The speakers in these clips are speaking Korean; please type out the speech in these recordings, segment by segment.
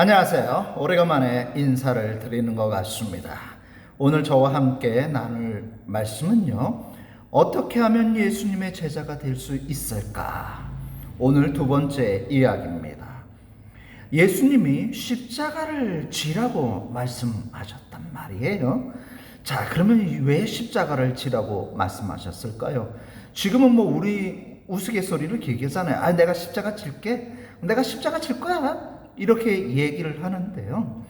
안녕하세요. 오래간만에 인사를 드리는 것 같습니다. 오늘 저와 함께 나눌 말씀은요. 어떻게 하면 예수님의 제자가 될 수 있을까? 오늘 두 번째 이야기입니다. 예수님이 십자가를 지라고 말씀하셨단 말이에요. 자, 그러면 왜 십자가를 지라고 말씀하셨을까요? 지금은 뭐 우리 우스갯소리를 길게 잖아요. 아, 내가 십자가 질게. 내가 십자가 질 거야. 이렇게 얘기를 하는데요.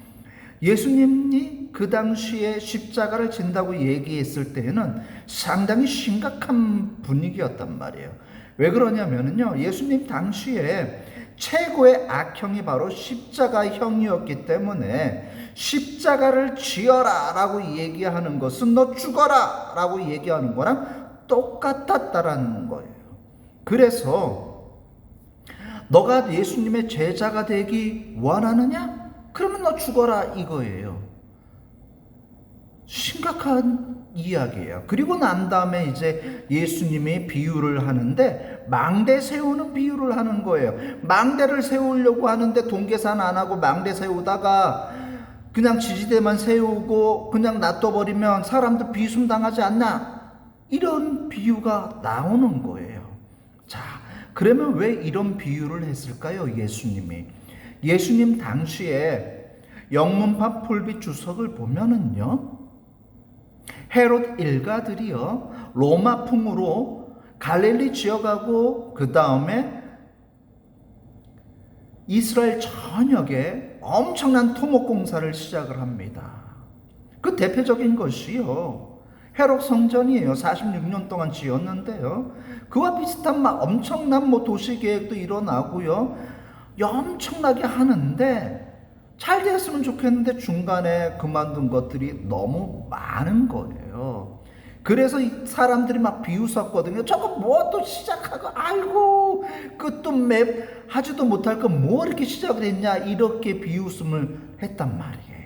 예수님이 그 당시에 십자가를 진다고 얘기했을 때에는 상당히 심각한 분위기였단 말이에요. 왜 그러냐면요. 예수님 당시에 최고의 악형이 바로 십자가형이었기 때문에 십자가를 지어라 라고 얘기하는 것은 너 죽어라 라고 얘기하는 거랑 똑같았다라는 거예요. 그래서 너가 예수님의 제자가 되기 원하느냐? 그러면 너 죽어라 이거예요. 심각한 이야기예요. 그리고 난 다음에 이제 예수님이 비유를 하는데 망대 세우는 비유를 하는 거예요. 망대를 세우려고 하는데 동계산 안 하고 망대 세우다가 그냥 지지대만 세우고 그냥 놔둬버리면 사람들 비숨 당하지 않나? 이런 비유가 나오는 거예요. 자, 그러면 왜 이런 비유를 했을까요? 예수님이. 예수님 당시에 영문파 폴비 주석을 보면은요. 헤롯 일가들이요. 로마풍으로 갈릴리 지어가고 그 다음에 이스라엘 전역에 엄청난 토목 공사를 시작을 합니다. 그 대표적인 것이요. 헤롯 성전이에요. 46년 동안 지었는데요. 그와 비슷한 막 엄청난 뭐 도시 계획도 일어나고요. 엄청나게 하는데 잘 됐으면 좋겠는데 중간에 그만둔 것들이 너무 많은 거예요. 그래서 이 사람들이 막 비웃었거든요. 저거 뭐 또 시작하고, 아이고, 그 또 맵, 하지도 못할 거 뭐 이렇게 시작을 했냐, 이렇게 비웃음을 했단 말이에요.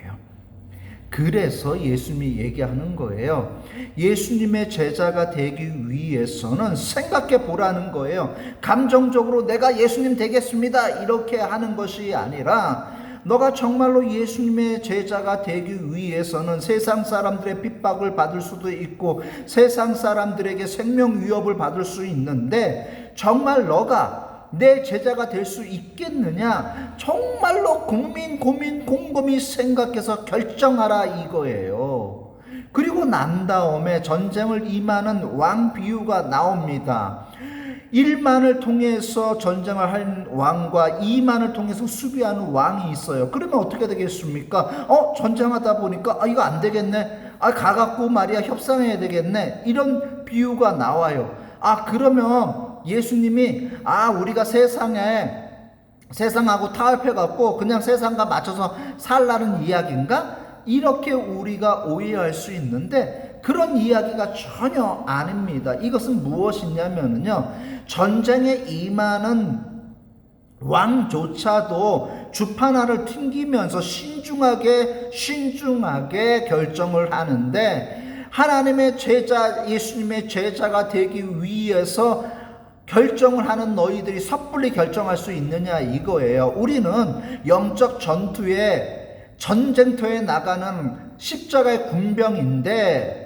그래서 예수님이 얘기하는 거예요. 예수님의 제자가 되기 위해서는 생각해 보라는 거예요. 감정적으로 내가 예수님 되겠습니다. 이렇게 하는 것이 아니라, 너가 정말로 예수님의 제자가 되기 위해서는 세상 사람들의 핍박을 받을 수도 있고 세상 사람들에게 생명 위협을 받을 수 있는데 정말 너가 내 제자가 될 수 있겠느냐? 정말로 고민, 고민, 곰곰이 생각해서 결정하라 이거예요. 그리고 난 다음에 전쟁을 임하는 왕 비유가 나옵니다. 1만을 통해서 전쟁을 한 왕과 2만을 통해서 수비하는 왕이 있어요. 그러면 어떻게 되겠습니까? 어, 전쟁하다 보니까, 아, 이거 안 되겠네. 아, 가갖고 말이야, 협상해야 되겠네. 이런 비유가 나와요. 아, 그러면 예수님이, 아, 우리가 세상에, 세상하고 타협해 갖고 그냥 세상과 맞춰서 살라는 이야기인가? 이렇게 우리가 오해할 수 있는데, 그런 이야기가 전혀 아닙니다. 이것은 무엇이냐면요. 전쟁에 임하는 왕조차도 주판화를 튕기면서 신중하게 신중하게 결정을 하는데 하나님의 제자 예수님의 제자가 되기 위해서 결정을 하는 너희들이 섣불리 결정할 수 있느냐 이거예요. 우리는 영적 전투에 전쟁터에 나가는 십자가의 군병인데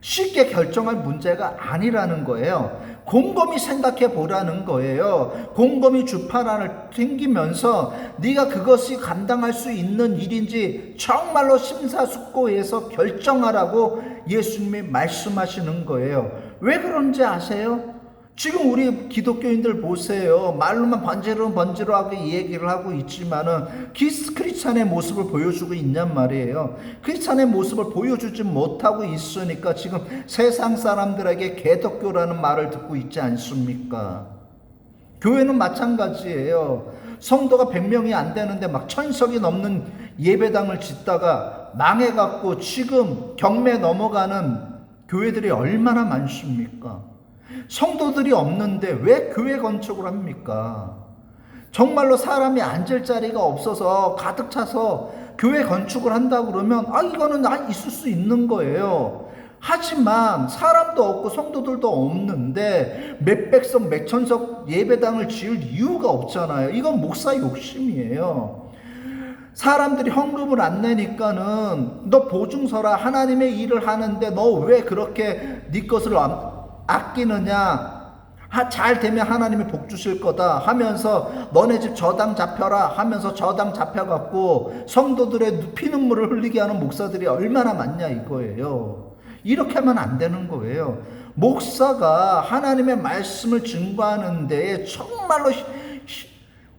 쉽게 결정할 문제가 아니라는 거예요. 곰곰이 생각해 보라는 거예요. 곰곰이 주판안을 튕기면서 네가 그것이 감당할 수 있는 일인지 정말로 심사숙고해서 결정하라고 예수님이 말씀하시는 거예요. 왜 그런지 아세요? 지금 우리 기독교인들 보세요. 말로만 번지르 번지르하게 얘기를 하고 있지만은 크리스찬의 모습을 보여주고 있냔 말이에요. 크리스찬의 모습을 보여주지 못하고 있으니까 지금 세상 사람들에게 개독교라는 말을 듣고 있지 않습니까? 교회는 마찬가지예요. 성도가 100명이 안 되는데 막 천석이 넘는 예배당을 짓다가 망해갖고 지금 경매 넘어가는 교회들이 얼마나 많습니까? 성도들이 없는데 왜 교회 건축을 합니까? 정말로 사람이 앉을 자리가 없어서 가득 차서 교회 건축을 한다 그러면 아 이거는 아 있을 수 있는 거예요. 하지만 사람도 없고 성도들도 없는데 몇 백석 몇 천석 예배당을 지을 이유가 없잖아요. 이건 목사 욕심이에요. 사람들이 헌금을 안 내니까는 너 보증서라 하나님의 일을 하는데 너 왜 그렇게 네 것을 안- 아끼느냐 하- 잘 되면 하나님이 복 주실 거다 하면서 너네 집 저당 잡혀라 하면서 저당 잡혀갖고 성도들의 피눈물을 흘리게 하는 목사들이 얼마나 많냐 이거예요. 이렇게 하면 안 되는 거예요. 목사가 하나님의 말씀을 증거하는 데에 정말로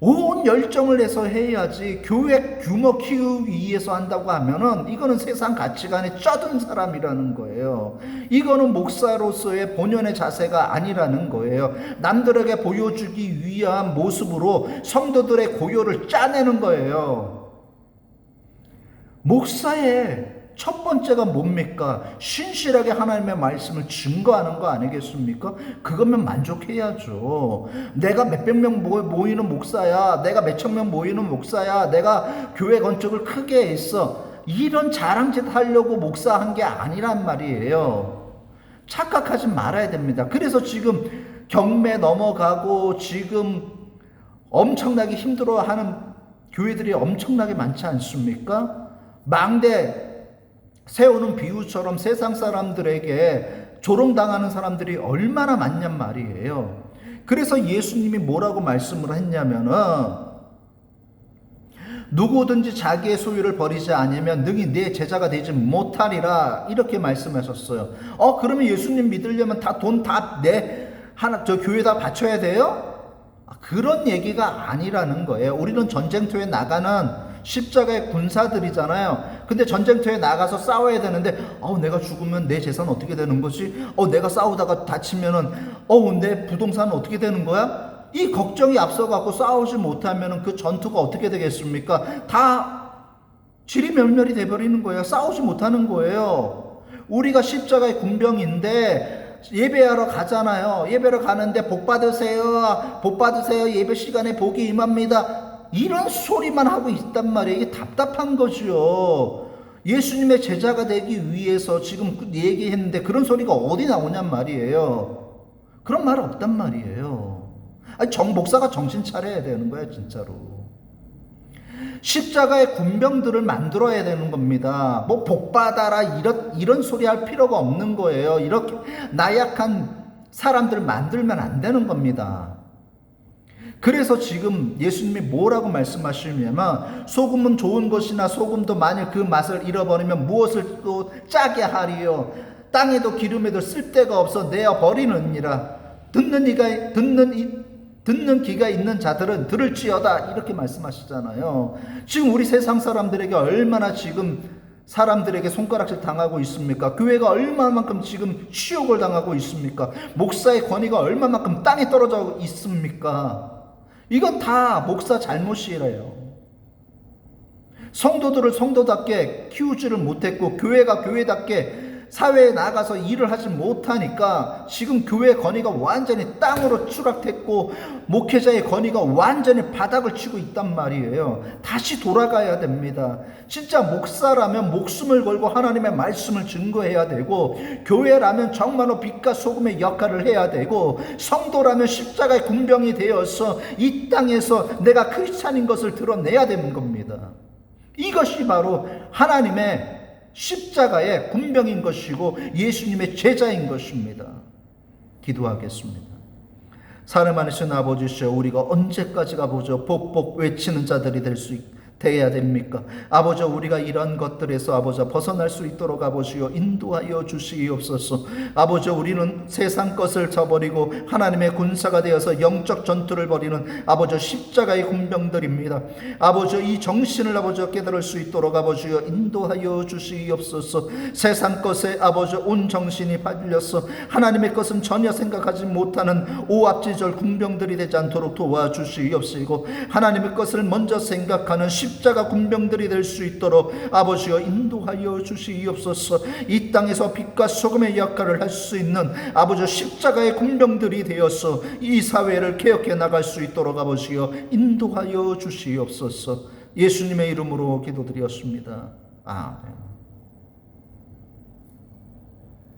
온 열정을 내서 해야지 교회 규모 키우기 위해서 한다고 하면은 이거는 세상 가치관에 쩌든 사람이라는 거예요. 이거는 목사로서의 본연의 자세가 아니라는 거예요. 남들에게 보여주기 위한 모습으로 성도들의 고요를 짜내는 거예요. 목사의 첫 번째가 뭡니까? 신실하게 하나님의 말씀을 증거하는 거 아니겠습니까? 그거면 만족해야죠. 내가 몇백 명 모- 모이는 목사야. 내가 몇천 명 모이는 목사야. 내가 교회 건축을 크게 했어. 이런 자랑짓 하려고 목사한 게 아니란 말이에요. 착각하지 말아야 됩니다. 그래서 지금 경매 넘어가고 지금 엄청나게 힘들어하는 교회들이 엄청나게 많지 않습니까? 망대 세우는 비유처럼 세상 사람들에게 조롱당하는 사람들이 얼마나 많냔 말이에요. 그래서 예수님이 뭐라고 말씀을 했냐면은 누구든지 자기의 소유를 버리지 않으면 능히 내 제자가 되지 못하리라 이렇게 말씀하셨어요. 어 그러면 예수님 믿으려면 다 돈 다 내 하나 저 교회 다 바쳐야 돼요? 아, 그런 얘기가 아니라는 거예요. 우리는 전쟁터에 나가는 십자가의 군사들이잖아요. 근데 전쟁터에 나가서 싸워야 되는데, 어, 내가 죽으면 내 재산 어떻게 되는 거지? 어, 내가 싸우다가 다치면은, 어, 내 부동산은 어떻게 되는 거야? 이 걱정이 앞서갖고 싸우지 못하면은 그 전투가 어떻게 되겠습니까? 다 지리멸멸이 돼버리는 거예요. 싸우지 못하는 거예요. 우리가 십자가의 군병인데 예배하러 가잖아요. 예배를 가는데 복 받으세요. 복 받으세요. 예배 시간에 복이 임합니다. 이런 소리만 하고 있단 말이에요. 이게 답답한 거죠. 예수님의 제자가 되기 위해서 지금 그 얘기했는데 그런 소리가 어디 나오냔 말이에요. 그런 말 없단 말이에요. 아니, 정, 목사가 정신 차려야 되는 거야, 진짜로. 십자가의 군병들을 만들어야 되는 겁니다. 뭐 복받아라 이런 이런 소리 할 필요가 없는 거예요. 이렇게 나약한 사람들 만들면 안 되는 겁니다. 그래서 지금 예수님이 뭐라고 말씀하시냐면 소금은 좋은 것이나 소금도 만일 그 맛을 잃어버리면 무엇을 또 짜게 하리요 땅에도 기름에도 쓸데가 없어 내어 버리느니라 듣는 이가 듣는 이 듣는 귀가 있는 자들은 들을지어다 이렇게 말씀하시잖아요. 지금 우리 세상 사람들에게 얼마나 지금 사람들에게 손가락질 당하고 있습니까? 교회가 얼마만큼 지금 치욕을 당하고 있습니까? 목사의 권위가 얼마만큼 땅에 떨어져 있습니까? 이건 다 목사 잘못이래요. 성도들을 성도답게 키우지를 못했고 교회가 교회답게 사회에 나가서 일을 하지 못하니까 지금 교회 권위가 완전히 땅으로 추락했고 목회자의 권위가 완전히 바닥을 치고 있단 말이에요. 다시 돌아가야 됩니다. 진짜 목사라면 목숨을 걸고 하나님의 말씀을 증거해야 되고 교회라면 정말로 빛과 소금의 역할을 해야 되고 성도라면 십자가의 군병이 되어서 이 땅에서 내가 크리스찬인 것을 드러내야 되는 겁니다. 이것이 바로 하나님의 십자가의 군병인 것이고 예수님의 제자인 것입니다. 기도하겠습니다. 사람 안에서 아버지시여 우리가 언제까지가 보죠 복복 외치는 자들이 될 수 되어야 됩니까? 아버지 우리가 이런 것들에서 아버지 벗어날 수 있도록 아버지여 인도하여 주시옵소서. 아버지 우리는 세상 것을 저버리고 하나님의 군사가 되어서 영적 전투를 벌이는 아버지 십자가의 군병들입니다. 아버지 이 정신을 아버지 깨달을 수 있도록 아버지여 인도하여 주시옵소서. 세상 것에 아버지 온 정신이 팔려서 하나님의 것은 전혀 생각하지 못하는 오합지절 군병들이 되지 않도록 도와주시옵시고 하나님의 것을 먼저 생각하는 십자가 군병들이 될 수 있도록 아버지여 인도하여 주시옵소서. 이 땅에서 빛과 소금의 역할을 할 수 있는 아버지 십자가의 군병들이 되어서 이 사회를 개혁해 나갈 수 있도록 아버지여 인도하여 주시옵소서. 예수님의 이름으로 기도드렸습니다. 아멘.